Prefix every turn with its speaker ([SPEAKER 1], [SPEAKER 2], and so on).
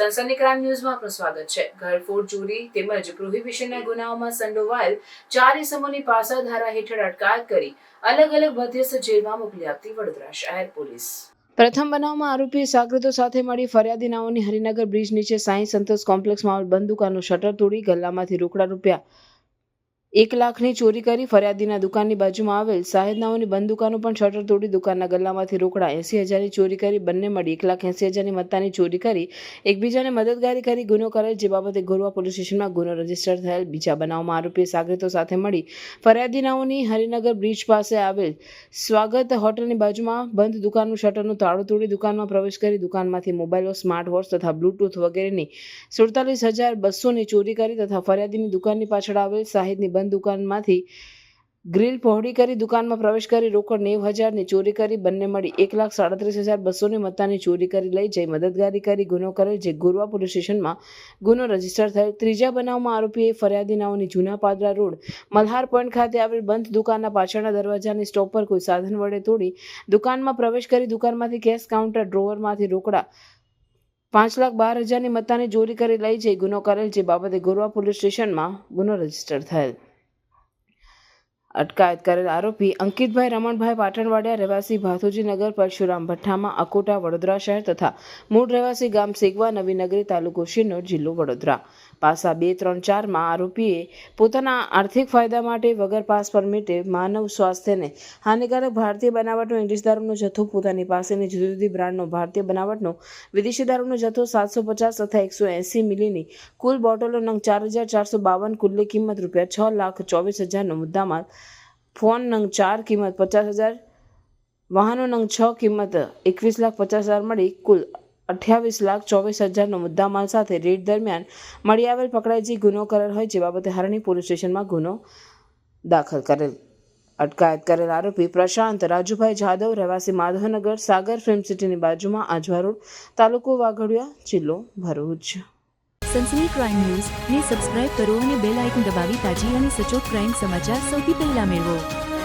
[SPEAKER 1] સનસની crime ન્યૂઝમાં આપનું સ્વાગત છે. ઘરફોડ ચોરી તેમજ પ્રોહિબિશનના ગુનાઓમાં સંડોવાયેલ ચાર ઇસમોની પાસા ધારા હેઠળ અટકાયત કરી અલગ અલગ મધ્યસ્થ જેલમાં મોકલી આપતી વડોદરા શહેર પોલીસ. પ્રથમ બનાવમાં આરોપી સાગરતો સાથે મળી ફરિયાદી નાઓની હરિનગર બ્રિજ નીચે સાંઈ સંતોષ કોમ્પ્લેક્સમાં દુકાનનું શટર તોડી ગલ્લામાંથી રોકડા રૂપિયા એક લાખની ચોરી કરી ફરિયાદીના દુકાનની બાજુમાં આવેલ સાહેદ નાઓની બંધ દુકાનો પણ શટર તોડી દુકાનના ગલ્લામાંથી રોકડા એંસી હજારની ચોરી કરી, બંને મળી. એક લાખ એંસી હજારની મત્તાની ચોરી કરી, એકબીજાને મદદગારી કરી ગુનો કરેલ, જે બાબતે ગોરવા પોલીસ સ્ટેશનમાં ગુનો રજિસ્ટર થયેલ. બીજા બનાવમાં આરોપી સાગરીતો સાથે મળી ફરિયાદીનાઓની હરિનગર બ્રિજ પાસે આવેલ સ્વાગત હોટલની બાજુમાં બંધ દુકાનનું શટરનું તાળું તોડી દુકાનમાં પ્રવેશ કરી દુકાનમાંથી મોબાઈલો સ્માર્ટ વોચ તથા બ્લૂટૂથ વગેરેની સુડતાલીસ હજાર બસોની ચોરી કરી તથા ફરિયાદીની દુકાનની પાછળ આવેલ સાહિદની બંધ દુકાનમાંથી ગ્રીલ પહોળી કરી દુકાનમાં પ્રવેશ કરી રોકડ નેવ હજારની ચોરી કરી બંને મળી એક લાખ સાડત્રીસ હજાર બસોની મત્તાની ચોરી કરી લઈ જઈ મદદગારી કરી ગુનો કરેલ જે ગુરવા પોલીસ સ્ટેશનમાં ગુનો રજિસ્ટર થયેલ ત્રીજા બનાવમાં આરોપીએ ફરિયાદી નાઓની જૂના પાદરા રોડ, મલ્હાર પોઈન્ટ ખાતે આવેલ બંધ દુકાનના પાછળના દરવાજાની સ્ટોપ પર કોઈ સાધન વડે તોડી દુકાનમાં પ્રવેશ કરી દુકાનમાંથી કેશ કાઉન્ટર ડ્રોવરમાંથી રોકડા પાંચ લાખ બાર હજારની મત્તાની ચોરી કરી લઈ જઈ ગુનો કરેલ જે બાબતે ગોરવા પોલીસ સ્ટેશનમાં ગુનો રજિસ્ટર થયેલ. અટકાયત કરેલ આરોપી અંકિતભાઈ રમણભાઈ પાટણવાડિયા રહેવાસી ભાથોજીનગર પરશુરામ ભઠ્ઠામાં અકોટા વડોદરા શહેર તથા મૂળ રહેવાસી ગામ સેગવા નવીનગરી તાલુકો શિનોર જિલ્લો વડોદરા. પાસા બે, ત્રણ ચારમાં આરોપીએ પોતાના આર્થિક ફાયદા માટે વગર પાસ પરમિટે માનવ સ્વાસ્થ્યને હાનિકારક ભારતીય બનાવટનો ઇંગ્લિશ દારૂનો જથ્થો પોતાની પાસેની જુદી જુદી બ્રાન્ડનો ભારતીય બનાવટનો વિદેશી દારૂનો જથ્થો સાતસો પચાસ તથા એકસો એંસી મિલીની કુલ બોટલો નંગ ચાર હજાર ચારસો બાવન કુલ્લી કિંમત રૂપિયા છ લાખ ચોવીસ હજારનો મુદ્દામાલ, ફોન નંગ ચાર કિંમત પચાસ હજાર, વાહનો નંગ છ કિંમત એકવીસ લાખ પચાસ હજાર મળી કુલ અઠ્યાવીસ લાખ ચોવીસ હજારનો મુદ્દામાલ સાથે રેડ દરમિયાન મળી આવેલ પકડાઈ જે ગુનો કરેલ હોય જે બાબતે હરણી પોલીસ સ્ટેશનમાં ગુનો દાખલ કરેલ. અટકાયત કરેલ આરોપી પ્રશાંત રાજુભાઈ જાદવ, રહેવાસી માધવનગર, સાગર ફિલ્મ સિટીની બાજુમાં આજવા રોડ, તાલુકો વાઘડિયા જિલ્લો ભરૂચ.
[SPEAKER 2] સનસની ક્રાઇમ ન્યૂઝ, ને સબસ્ક્રાઇબ કરો અને બેલ આઇકન દબાવી તાજી અને સચોટ ક્રાઇમ સમાચાર સૌથી પહેલા મેળવો.